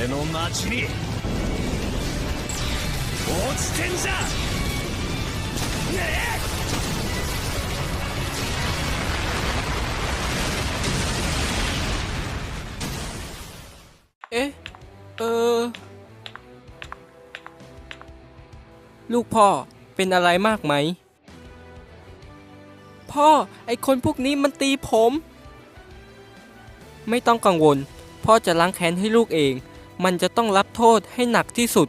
俺の町に落ちてんじゃね เอ๊ะ เออ ลูกพ่อเป็นอะไรมากไหม พ่อ ไอคนพวกนี้มันตีผม ไม่ต้องกังวล พ่อจะล้างแค้นให้ลูกเอง มันจะต้องรับโทษให้หนักที่สุด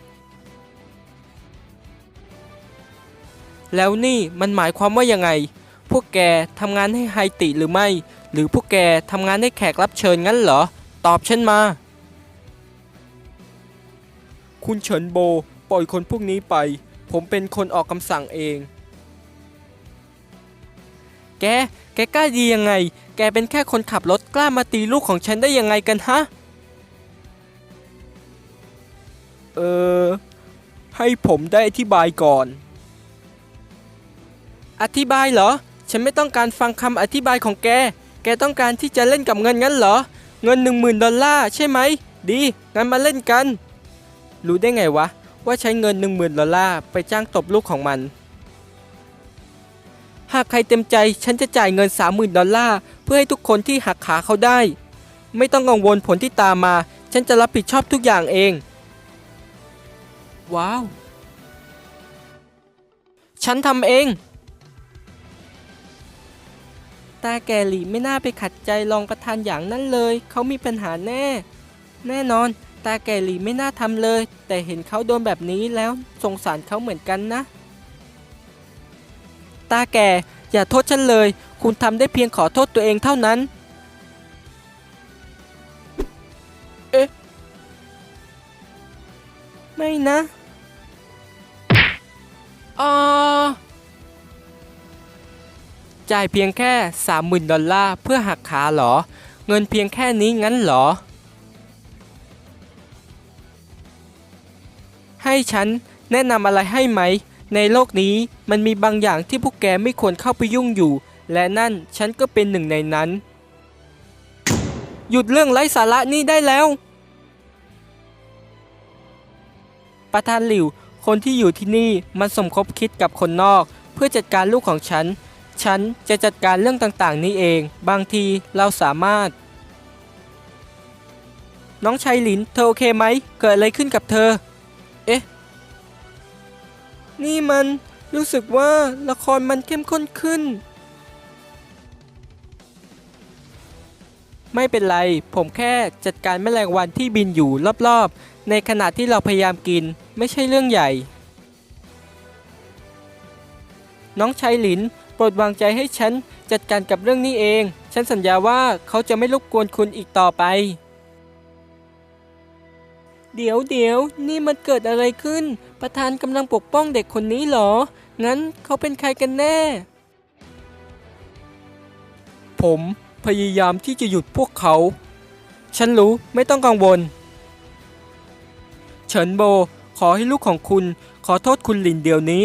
แล้วนี่มันหมายความว่ายังไง พวกแกทำงานให้ไฮติหรือไม่ หรือพวกแกทำงานให้แขกรับเชิญงั้นเหรอ ตอบฉันมา คุณเฉินโบ ปล่อยคนพวกนี้ไป ผมเป็นคนออกคำสั่งเอง แก แกกล้าดียังไง แกเป็นแค่คนขับรถกล้ามาตีลูกของฉันได้ยังไงกันฮะ เออ ให้ผมได้อธิบายก่อน อธิบายเหรอ ฉันไม่ต้องการฟังคำอธิบายของแก แกต้องการที่จะเล่นกับเงินงั้นเหรอ เงินหนึ่งหมื่นดอลลาร์ใช่ไหม ดี งั้นมาเล่นกัน รู้ได้ไงวะ ว่าใช้เงิน 1 0,000 ดอลลาร์ไปจ้างตบลูกของมัน หากใครเต็มใจ ฉันจะจ่ายเงิน 30,000 ดอลลาร์เพื่อให้ทุกคนที่หักขาเขาได้ ไม่ต้องกังวลผลที่ตามมา ฉันจะรับผิดชอบทุกอย่างเอง ว้าว ฉันทำเอง ตาแกหลีไม่น่าไปขัดใจรองประธานอย่างนั้นเลย เขามีปัญหาแน่ แน่นอน ตาแก่หลีไม่น่าทำเลย แต่เห็นเขาโดนแบบนี้แล้วสงสารเขาเหมือนกันนะ ตาแก่อย่าโทษฉันเลย คุณทำได้เพียงขอโทษตัวเองเท่านั้น ไม่นะอ่าจ่ายเพียงแค่ 30,000 ดอลลาร์เพื่อหักขาเหรอ เงินเพียงแค่นี้งั้นเหรอ ให้ฉันแนะนำอะไรให้ไหม ในโลกนี้มันมีบางอย่างที่พวกแกไม่ควรเข้าไปยุ่งอยู่ และนั่นฉันก็เป็นหนึ่งในนั้น หยุดเรื่องไร้สาระนี้ได้แล้ว ประธานหลิว คนที่อยู่ที่นี่มันสมคบคิดกับคนนอก เพื่อจัดการลูกของฉัน ฉันจะจัดการเรื่องต่างๆ นี้เอง บางทีเราสามารถ น้องชายหลิน เธอโอเคไหม เกิดอะไรขึ้นกับเธอ เอ๊ะ นี่มันรู้สึกว่าละครมันเข้มข้นขึ้น ไม่เป็นไร ผมแค่จัดการแมลงวันที่บินอยู่รอบๆ ในขณะที่เราพยายามกินไม่ใช่เรื่องใหญ่ น้องชายหลินโปรดวางใจให้ฉันจัดการกับเรื่องนี้เอง ฉันสัญญาว่าเขาจะไม่รบกวนคุณอีกต่อไป เดี๋ยวเดี๋ยวนี่มันเกิดอะไรขึ้น ประธานกำลังปกป้องเด็กคนนี้เหรอ งั้นเขาเป็นใครกันแน่ ผม พยายามที่จะหยุดพวกเขา ฉันรู้ไม่ต้องกังวล เฉินโบขอให้ลูกของคุณขอโทษคุณหลินเดี๋ยวนี้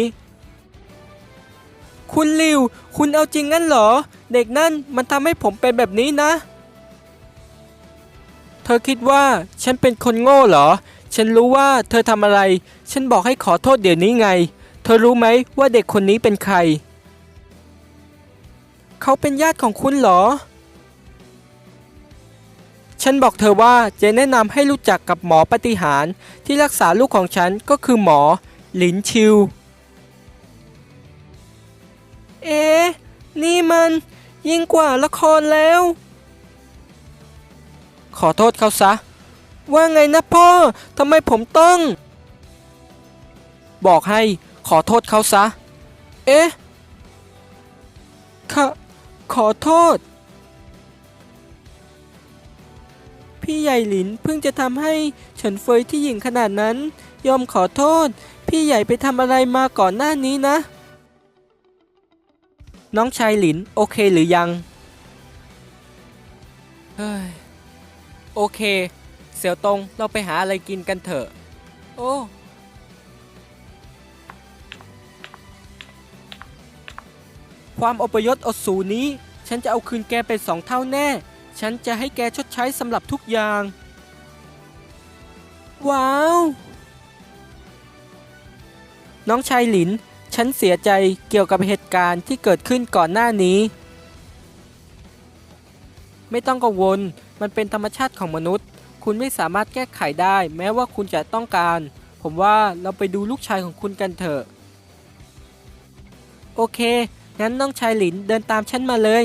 คุณลิว คุณเอาจริงงั้นเหรอ เด็กนั่นมันทำให้ผมเป็นแบบนี้นะ เธอคิดว่าฉันเป็นคนโง่เหรอ ฉันรู้ว่าเธอทำอะไร ฉันบอกให้ขอโทษเดี๋ยวนี้ไง เธอรู้ไหมว่าเด็กคนนี้เป็นใคร เขาเป็นญาติของคุณเหรอ ฉันบอกเธอว่าจะแนะนำให้รู้จักกับหมอปฏิหารที่รักษาลูกของฉันก็คือหมอ หลินชิว เอ๊ะนี่มันยิ่งกว่าละครแล้ว ขอโทษเขาซะ ว่าไงนะพ่อทำไมผมต้อง บอกให้ขอโทษเขาซะ เอ๊ะขขอโทษ พี่ใหญ่หลินเพิ่งจะทำให้เฉินเฟยที่หญิงขนาดนั้น ยอมขอโทษ พี่ใหญ่ไปทำอะไรมาก่อนหน้านี้นะ น้องชายหลินโอเคหรือยัง เฮ้ย โอเค เสี่ยวตงเราไปหาอะไรกินกันเถอะ โอ้ความอพยพอดสูรนี้ ฉันจะเอาคืนแกเป็นสองเท่าแน่ ฉันจะให้แกชดใช้สำหรับทุกอย่าง ว้าว น้องชายหลิน ฉันเสียใจเกี่ยวกับเหตุการณ์ที่เกิดขึ้นก่อนหน้านี้ ไม่ต้องกังวล มันเป็นธรรมชาติของมนุษย์ คุณไม่สามารถแก้ไขได้ แม้ว่าคุณจะต้องการ ผมว่าเราไปดูลูกชายของคุณกันเถอะ โอเค งั้นน้องชายหลินเดินตามฉันมาเลย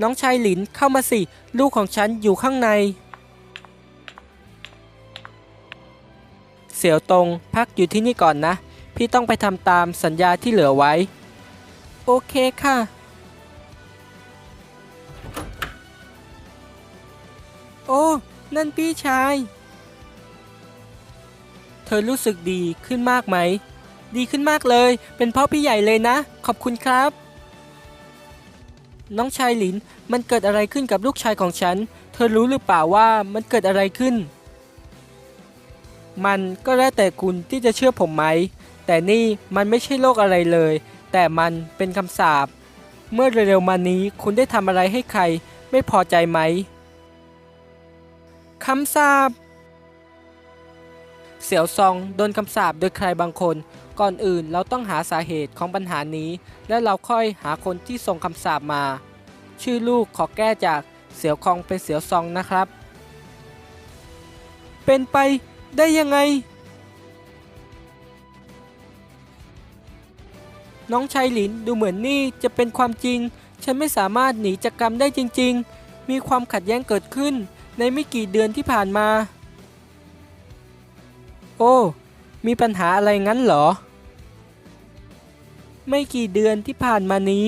น้องชายหลินเข้ามาสิ ลูกของฉันอยู่ข้างใน เสี่ยวตงพักอยู่ที่นี่ก่อนนะ พี่ต้องไปทำตามสัญญาที่เหลือไว้ โอเคค่ะ โอ้ นั่นพี่ชาย เธอรู้สึกดีขึ้นมากไหม ดีขึ้นมากเลย เป็นเพราะพี่ใหญ่เลยนะ ขอบคุณครับ น้องชายหลิน มันเกิดอะไรขึ้นกับลูกชายของฉัน เธอรู้หรือเปล่าว่ามันเกิดอะไรขึ้น มันก็แล้วแต่คุณที่จะเชื่อผมไหม แต่นี่มันไม่ใช่โรคอะไรเลย แต่มันเป็นคำสาป เมื่อเร็วๆมานี้คุณได้ทำอะไรให้ใครไม่พอใจไหม คำสาป เสี่ยวซองโดนคำสาปโดยใครบางคน ก่อนอื่นเราต้องหาสาเหตุของปัญหานี้ แล้วเราค่อยหาคนที่ส่งคำสาปมา ชื่อลูกขอแก้จากเสียวคองเป็นเสียวซองนะครับ เป็นไปได้ยังไง น้องชายหลินดูเหมือนนี่จะเป็นความจริง ฉันไม่สามารถหนีจากกรรมได้จริง ๆ มีความขัดแย้งเกิดขึ้นในไม่กี่เดือนที่ผ่านมา โอ้ มีปัญหาอะไรงั้นเหรอ ไม่กี่เดือนที่ผ่านมานี้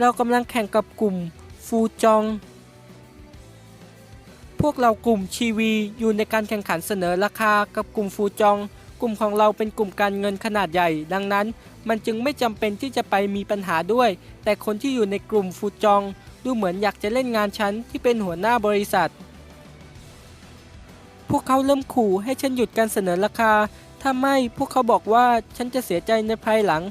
เรากำลังแข่งกับกลุ่มฟูจอง พวกเรากลุ่มชีวีอยู่ในการแข่งขันเสนอราคากับกลุ่มฟูจอง กลุ่มของเราเป็นกลุ่มการเงินขนาดใหญ่ ดังนั้น มันจึงไม่จำเป็นที่จะไปมีปัญหาด้วย แต่คนที่อยู่ในกลุ่มฟูจอง ดูเหมือนอยากจะเล่นงานฉันที่เป็นหัวหน้าบริษัท พวกเขาเริ่มขู่ให้ฉันหยุดการเสนอราคา ถ้าไม่พวกเขาบอกว่าฉันจะเสียใจในภายหลัง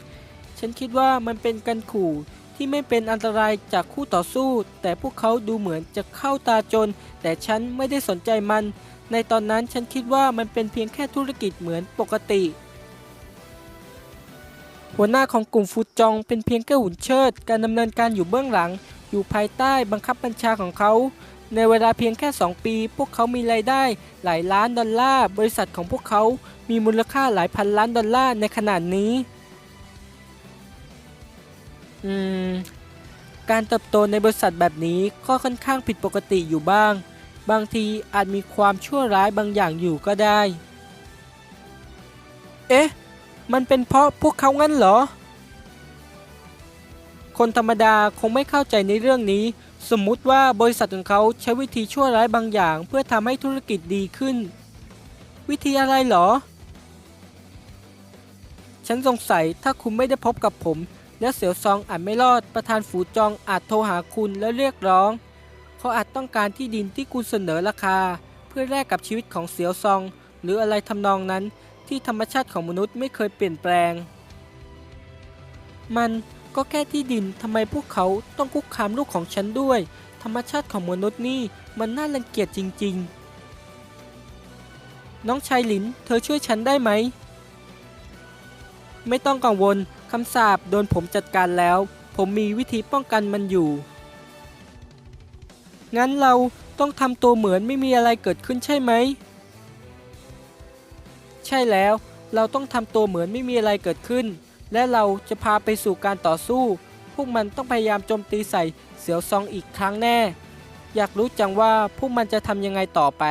ฉันคิดว่ามันเป็นการขู่ที่ไม่เป็นอันตรายจากคู่ต่อสู้ แต่พวกเขาดูเหมือนจะเข้าตาจน แต่ฉันไม่ได้สนใจมัน ในตอนนั้นฉันคิดว่ามันเป็นเพียงแค่ธุรกิจเหมือนปกติ หัวหน้าของกลุ่มฟูจองเป็นเพียงแค่หุ่นเชิด การดำเนินการอยู่เบื้องหลัง อยู่ภายใต้บังคับบัญชาของเขา ในเวลาเพียงแค่ 2 ปี พวกเขามีรายได้ หลายล้านดอลลาร์ บริษัทของพวกเขา มีมูลค่าหลายพันล้านดอลลาร์ในขนาดนี้ อืม การเติบโตในบริษัทแบบนี้ก็ค่อนข้างผิดปกติอยู่บ้าง บางทีอาจมีความชั่วร้ายบางอย่างอยู่ก็ได้ เอ๊ะ มันเป็นเพราะพวกเขางั้นเหรอ คนธรรมดาคงไม่เข้าใจในเรื่องนี้ สมมุติว่าบริษัทของเขาใช้วิธีชั่วร้ายบางอย่าง เพื่อทำให้ธุรกิจดีขึ้น วิธีอะไรเหรอ ฉันสงสัยถ้าคุณไม่ได้พบกับผม และเสี่ยวซองอาจไม่รอดประธานฝูจองอาจโทรหาคุณและเรียกร้อง เขาอาจต้องการที่ดินที่คุณเสนอราคา เพื่อแลกกับชีวิตของเสี่ยวซอง หรืออะไรทำนองนั้นที่ธรรมชาติของมนุษย์ไม่เคยเปลี่ยนแปลง มันก็แค่ที่ดินทำไมพวกเขาต้องคุกคามลูกของฉันด้วย ธรรมชาติของมนุษย์นี่มันน่ารังเกียจจริง ๆ น้องชายหลิน เธอช่วยฉันได้ไหม ไม่ต้องกังวล คำสาปโดนผมจัดการแล้ว ผมมีวิธีป้องกันมันอยู่ งั้นเราต้องทำตัวเหมือนไม่มีอะไรเกิดขึ้นใช่ไหม ใช่แล้ว เราต้องทำตัวเหมือนไม่มีอะไรเกิดขึ้น และเราจะพาไปสู่การต่อสู้ พวกมันต้องพยายามโจมตีใส่เสียวซองอีกครั้งแน่ อยากรู้จังว่าพวกมันจะทำยังไงต่อไป